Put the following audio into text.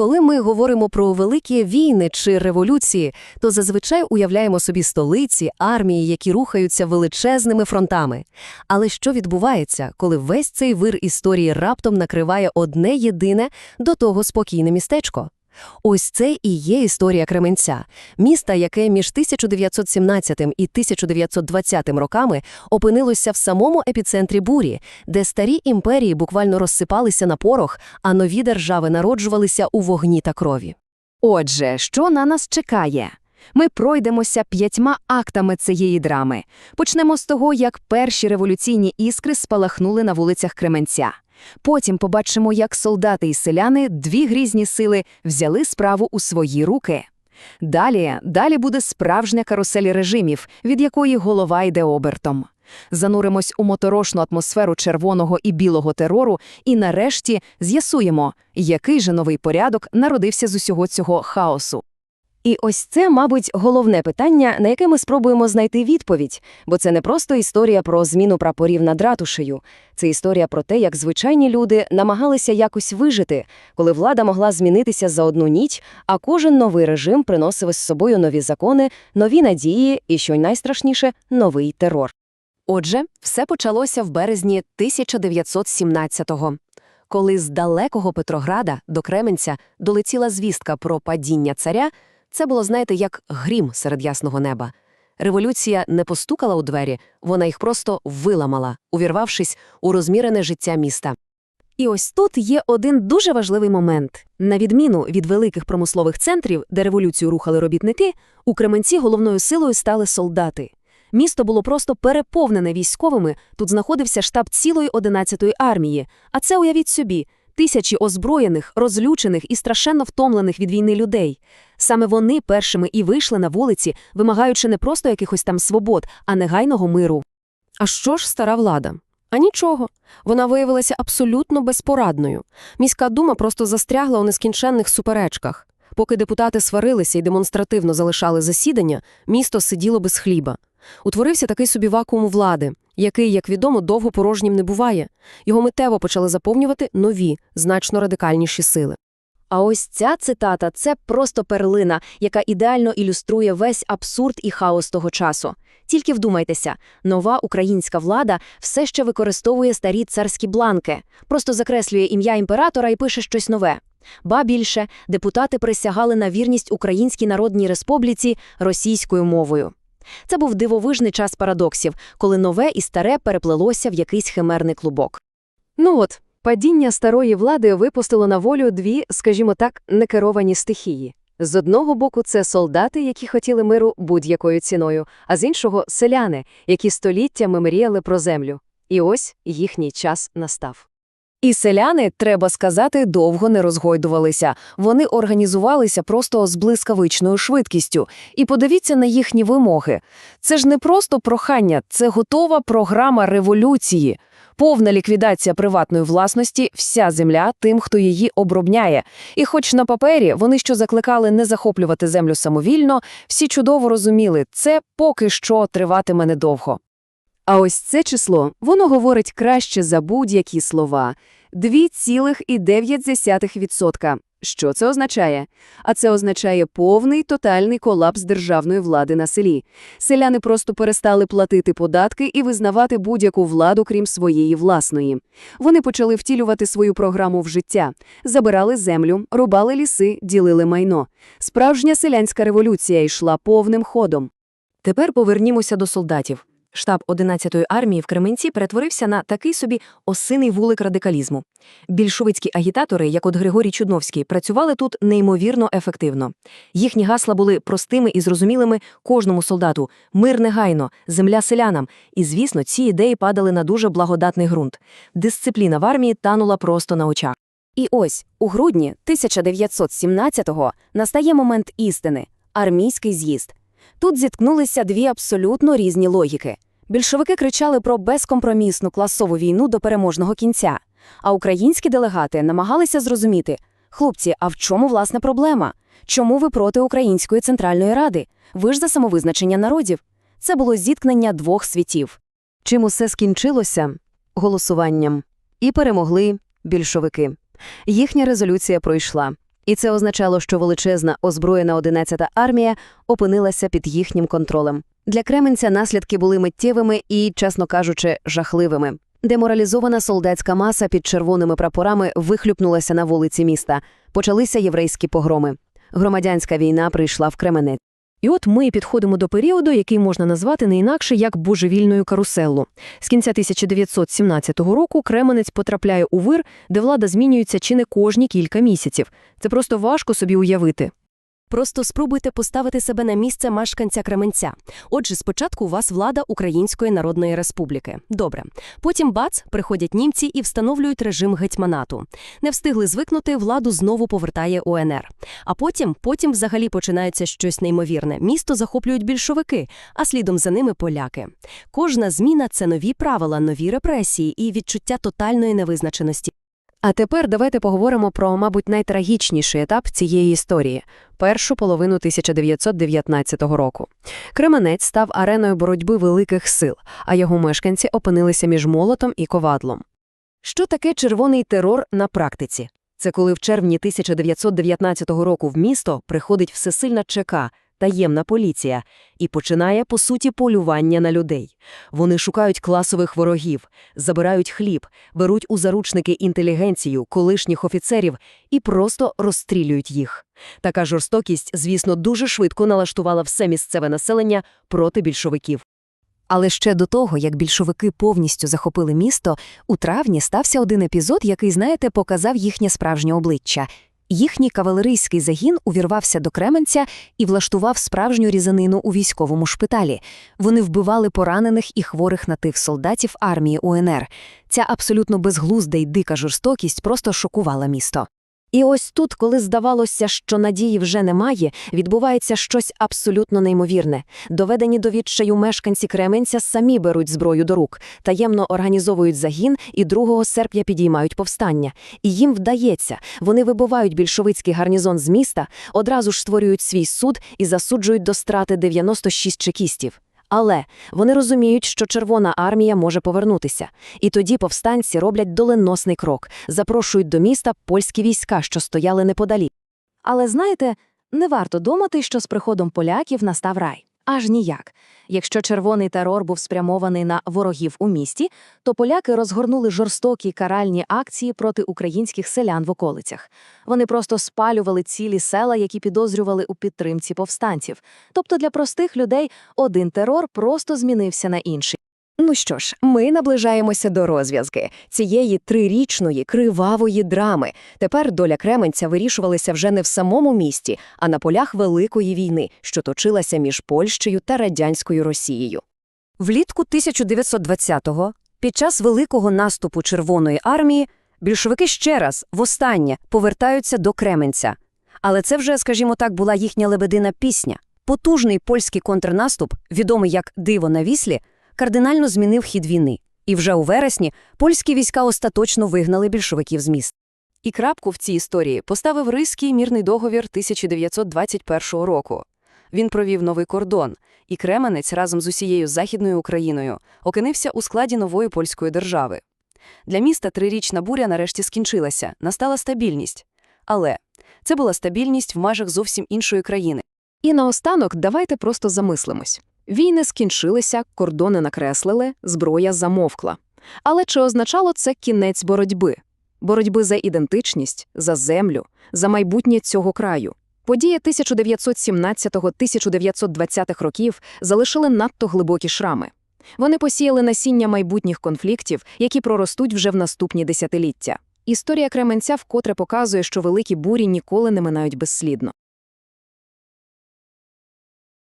Коли ми говоримо про великі війни чи революції, то зазвичай уявляємо собі столиці, армії, які рухаються величезними фронтами. Але що відбувається, коли весь цей вир історії раптом накриває одне єдине до того спокійне містечко? Ось це і є історія Кременця, міста, яке між 1917 і 1920 роками опинилося в самому епіцентрі бурі, де старі імперії буквально розсипалися на порох, а нові держави народжувалися у вогні та крові. Отже, що на нас чекає? Ми пройдемося п'ятьма актами цієї драми. Почнемо з того, як перші революційні іскри спалахнули на вулицях Кременця. Потім побачимо, як солдати і селяни, дві грізні сили, взяли справу у свої руки. Далі, далі буде справжня карусель режимів, від якої голова йде обертом. Зануримось у моторошну атмосферу червоного і білого терору і нарешті з'ясуємо, який же новий порядок народився з усього цього хаосу. І ось це, мабуть, головне питання, на яке ми спробуємо знайти відповідь, бо це не просто історія про зміну прапорів над ратушею. Це історія про те, як звичайні люди намагалися якось вижити, коли влада могла змінитися за одну ніч, а кожен новий режим приносив із собою нові закони, нові надії і, що найстрашніше, новий терор. Отже, все почалося в березні 1917-го. Коли з далекого Петрограда до Кременця долетіла звістка про падіння царя, це було, знаєте, як грім серед ясного неба. Революція не постукала у двері, вона їх просто виламала, увірвавшись у розмірене життя міста. І ось тут є один дуже важливий момент. На відміну від великих промислових центрів, де революцію рухали робітники, у Кременці головною силою стали солдати. Місто було просто переповнене військовими, тут знаходився штаб цілої 11-ї армії, а це, уявіть собі, тисячі озброєних, розлючених і страшенно втомлених від війни людей. Саме вони першими і вийшли на вулиці, вимагаючи не просто якихось там свобод, а негайного миру. А що ж стара влада? А нічого. Вона виявилася абсолютно безпорадною. Міська дума просто застрягла у нескінченних суперечках. Поки депутати сварилися і демонстративно залишали засідання, місто сиділо без хліба. Утворився такий собі вакуум влади, який, як відомо, довго порожнім не буває. Його миттєво почали заповнювати нові, значно радикальніші сили. А ось ця цитата це просто перлина, яка ідеально ілюструє весь абсурд і хаос того часу. Тільки вдумайтеся, нова українська влада все ще використовує старі царські бланки, просто закреслює ім'я імператора і пише щось нове. Ба більше, депутати присягали на вірність Українській Народній Республіці російською мовою. Це був дивовижний час парадоксів, коли нове і старе переплелося в якийсь химерний клубок. Ну от, падіння старої влади випустило на волю дві, скажімо так, некеровані стихії. З одного боку, це солдати, які хотіли миру будь-якою ціною, а з іншого селяни, які століттями мріяли про землю. І ось їхній час настав. І селяни, треба сказати, довго не розгойдувалися. Вони організувалися просто з блискавичною швидкістю. І подивіться на їхні вимоги. Це ж не просто прохання, це готова програма революції. Повна ліквідація приватної власності, вся земля тим, хто її обробняє. І хоч на папері вони що закликали не захоплювати землю самовільно, всі чудово розуміли, це поки що триватиме недовго. А ось це число, воно говорить краще за будь-які слова – 2,9%. Що це означає? А це означає повний тотальний колапс державної влади на селі. Селяни просто перестали платити податки і визнавати будь-яку владу, крім своєї власної. Вони почали втілювати свою програму в життя, забирали землю, рубали ліси, ділили майно. Справжня селянська революція йшла повним ходом. Тепер повернімося до солдатів. Штаб 11-ї армії в Кременці перетворився на такий собі осиний вулик радикалізму. Більшовицькі агітатори, як от Григорій Чудновський, працювали тут неймовірно ефективно. Їхні гасла були простими і зрозумілими кожному солдату мир негайно, земля селянам. І, звісно, ці ідеї падали на дуже благодатний ґрунт. Дисципліна в армії танула просто на очах. І ось у грудні 1917-го настає момент істини армійський з'їзд. Тут зіткнулися дві абсолютно різні логіки. Більшовики кричали про безкомпромісну класову війну до переможного кінця, а українські делегати намагалися зрозуміти хлопці, а в чому власне проблема? Чому ви проти Української центральної ради? Ви ж за самовизначення народів. Це було зіткнення двох світів. Чим усе скінчилося? Голосуванням. І перемогли більшовики. Їхня резолюція пройшла. І це означало, що величезна озброєна 11-та армія опинилася під їхнім контролем. Для Кременця наслідки були миттєвими і, чесно кажучи, жахливими. Деморалізована солдатська маса під червоними прапорами вихлюпнулася на вулиці міста. Почалися єврейські погроми. Громадянська війна прийшла в Кременець. І от ми підходимо до періоду, який можна назвати не інакше як божевільною каруселлу. З кінця 1917 року Кременець потрапляє у вир, де влада змінюється чи не кожні кілька місяців. Це просто важко собі уявити. Просто спробуйте поставити себе на місце мешканця Кременця. Отже, спочатку у вас влада Української Народної Республіки. Добре. Потім бац, приходять німці і встановлюють режим гетьманату. Не встигли звикнути, владу знову повертає УНР. А потім, потім взагалі починається щось неймовірне. Місто захоплюють більшовики, а слідом за ними поляки. Кожна зміна це нові правила, нові репресії і відчуття тотальної невизначеності. А тепер давайте поговоримо про, мабуть, найтрагічніший етап цієї історії – першу половину 1919 року. Кременець став ареною боротьби великих сил, а його мешканці опинилися між молотом і ковадлом. Що таке червоний терор на практиці? Це коли в червні 1919 року в місто приходить всесильна ЧК, таємна поліція, і починає, по суті, полювання на людей. Вони шукають класових ворогів, забирають хліб, беруть у заручники інтелігенцію, колишніх офіцерів і просто розстрілюють їх. Така жорстокість, звісно, дуже швидко налаштувала все місцеве населення проти більшовиків. Але ще до того, як більшовики повністю захопили місто, у травні стався один епізод, який, знаєте, показав їхнє справжнє обличчя. Їхній кавалерійський загін увірвався до Кременця і влаштував справжню різанину у військовому шпиталі. Вони вбивали поранених і хворих на тих солдатів армії УНР. Ця абсолютно безглузда й дика жорстокість просто шокувала місто. І ось тут, коли здавалося, що надії вже немає, відбувається щось абсолютно неймовірне. Доведені до відчаю мешканці Кременця самі беруть зброю до рук, таємно організовують загін і 2 серпня підіймають повстання. І їм вдається. Вони вибивають більшовицький гарнізон з міста, одразу ж створюють свій суд і засуджують до страти 96 чекістів. Але вони розуміють, що Червона армія може повернутися. І тоді повстанці роблять доленосний крок, запрошують до міста польські війська, що стояли неподалік. Але знаєте, не варто думати, що з приходом поляків настав рай. Аж ніяк. Якщо червоний терор був спрямований на ворогів у місті, то поляки розгорнули жорстокі каральні акції проти українських селян в околицях. Вони просто спалювали цілі села, які підозрювали у підтримці повстанців. Тобто для простих людей один терор просто змінився на інший. Ну що ж, ми наближаємося до розв'язки цієї трирічної кривавої драми. Тепер доля Кременця вирішувалася вже не в самому місті, а на полях Великої війни, що точилася між Польщею та радянською Росією. Влітку 1920-го, під час великого наступу Червоної армії, більшовики ще раз, востаннє, повертаються до Кременця. Але це вже, скажімо так, була їхня лебедина пісня. Потужний польський контрнаступ, відомий як «Диво на Віслі», кардинально змінив хід війни. І вже у вересні польські війська остаточно вигнали більшовиків з міст. І крапку в цій історії поставив Ризький мірний договір 1921 року. Він провів новий кордон, і Кременець разом з усією Західною Україною окинився у складі нової польської держави. Для міста трирічна буря нарешті скінчилася, настала стабільність. Але це була стабільність в межах зовсім іншої країни. І наостанок давайте просто замислимось. Війни скінчилися, кордони накреслили, зброя замовкла. Але чи означало це кінець боротьби? Боротьби за ідентичність, за землю, за майбутнє цього краю. Події 1917-1920 років залишили надто глибокі шрами. Вони посіяли насіння майбутніх конфліктів, які проростуть вже в наступні десятиліття. Історія Кременця вкотре показує, що великі бурі ніколи не минають безслідно.